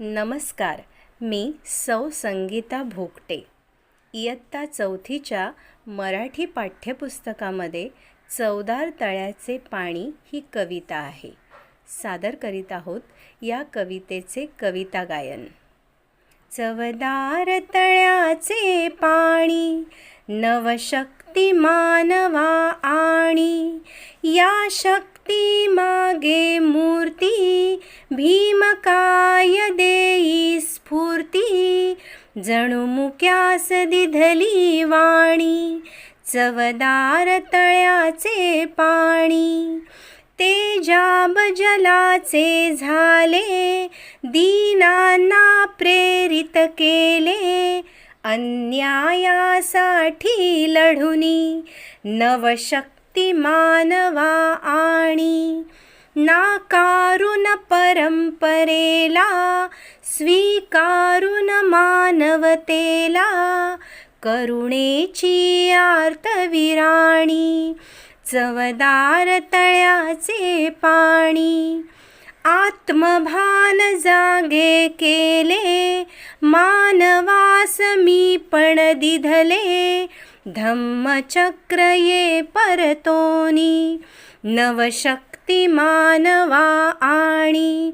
नमस्कार मी सौ संगीता भोगटे. इयत्ता चौथीच्या मराठी पाठ्यपुस्तकामध्ये चवदार तळ्याचे पाणी ही कविता आहे. सादर करीत आहोत या कवितेचे कविता गायन. चवदार तळ्याचे पाणी नवशक्ती मानवा आणि या शक्ती मागे मूर्ती भीमका जणू मुक्यास दिधली वाणी चवदार तळ्याचे पाणी. तेजाब जलाचे झाले दीनांना प्रेरित केले. अन्यायासाठी लढुनी नवशक्ती मानवा आणि. नाकारुन परंपरेला स्वीकारुन मानवतेला करुणेची आर्तविराणी चवदार तळ्याचे पाणी आत्मभान जागे केले मानवास मी पण दिधले धम्मचक्र ये परतोनी शक्ती मानवा आणि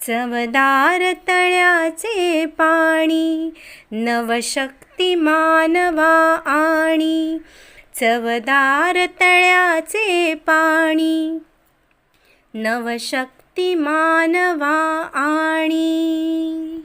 चवदार तळ्याचे पाणी नवशक्ती मानवा आणि चवदार तळ्याचे पाणी नवशक्ती मानवा आणि.